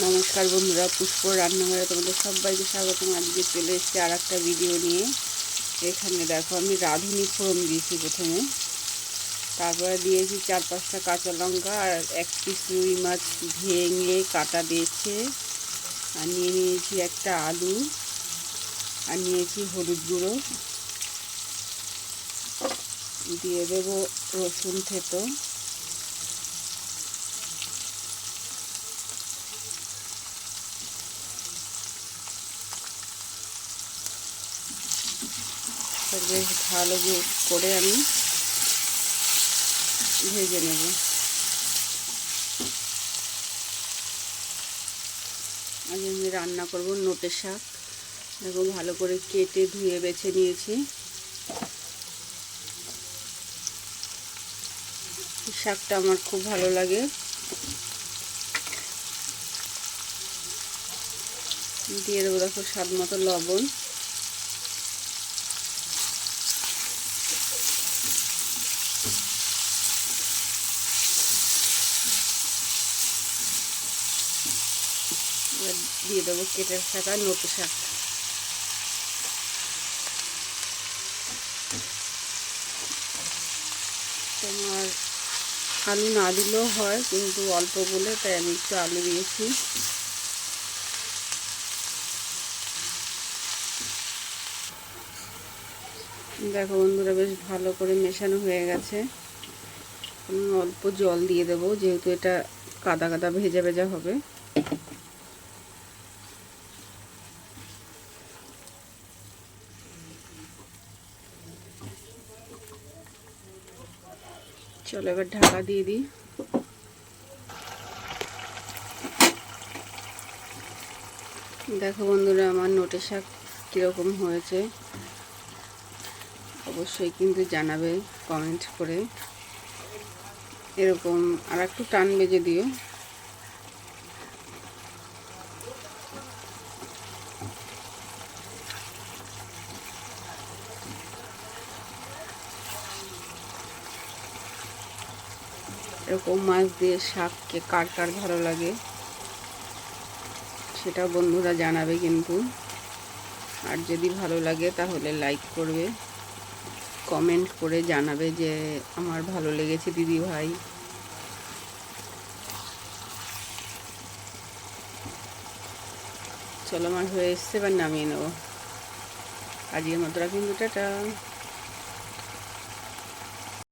নমস্কার বন্ধুরা, পুষ্প রান্নাঘরে তোমাদের সবাইকে স্বাগতম। আজকে চলে এসেছি আর একটা ভিডিও নিয়ে। এখানে দেখো, আমি রাঁধুনি ফোড়ন দিয়েছি প্রথমে। তারপরে দিয়েছি চার পাঁচটা কাঁচা লঙ্কা আর এক পিস রুই মাছ ভেঙে কাটা দিয়েছে। আর নিয়ে নিয়েছি একটা আলু। আর নিয়েছি হলুদ গুঁড়ো। দিয়ে দেবো রসুন থেতো। বেশ ভালো করে আমি ভেজে নেব। আজ আমি রান্না করব নোটে শাক। দেখো ভালো করে কেটে ধুয়ে বেছে নিয়েছি। শাকটা আমার খুব ভালো লাগে। দিয়ে দেবো দেখো স্বাদ মতো লবণ। দিয়ে দেবো কেটে শাক আর শাক। তোমার আলু না দিলেও হয়, কিন্তু অল্প বলে তাই আমি একটু আলু দিয়েছি। দেখো বন্ধুরা, বেশ ভালো করে মেশানো হয়ে গেছে। অল্প জল দিয়ে দেবো, যেহেতু এটা কাদা কাদা ভেজা ভেজা হবে। চলো এবার ঢাকা দিয়ে দিই। দেখো বন্ধুরা, আমার নোটে শাক কীরকম হয়েছে। অবশ্যই কিন্তু জানাবে কমেন্ট করে। এরকম আর একটু টানবে বেজে এরকম মাছ দিয়ে শাককে কার কার ভালো লাগে সেটা বন্ধুরা জানাবে কিন্তু। আর যদি ভালো লাগে তাহলে লাইক করবে কমেন্ট করে জানাবে যে আমার ভালো লেগেছে দিদি ভাই। চলো আমার হয়ে এসছে, এবার নামিয়ে নেব। আজকের মতো কিন্তু টাটা।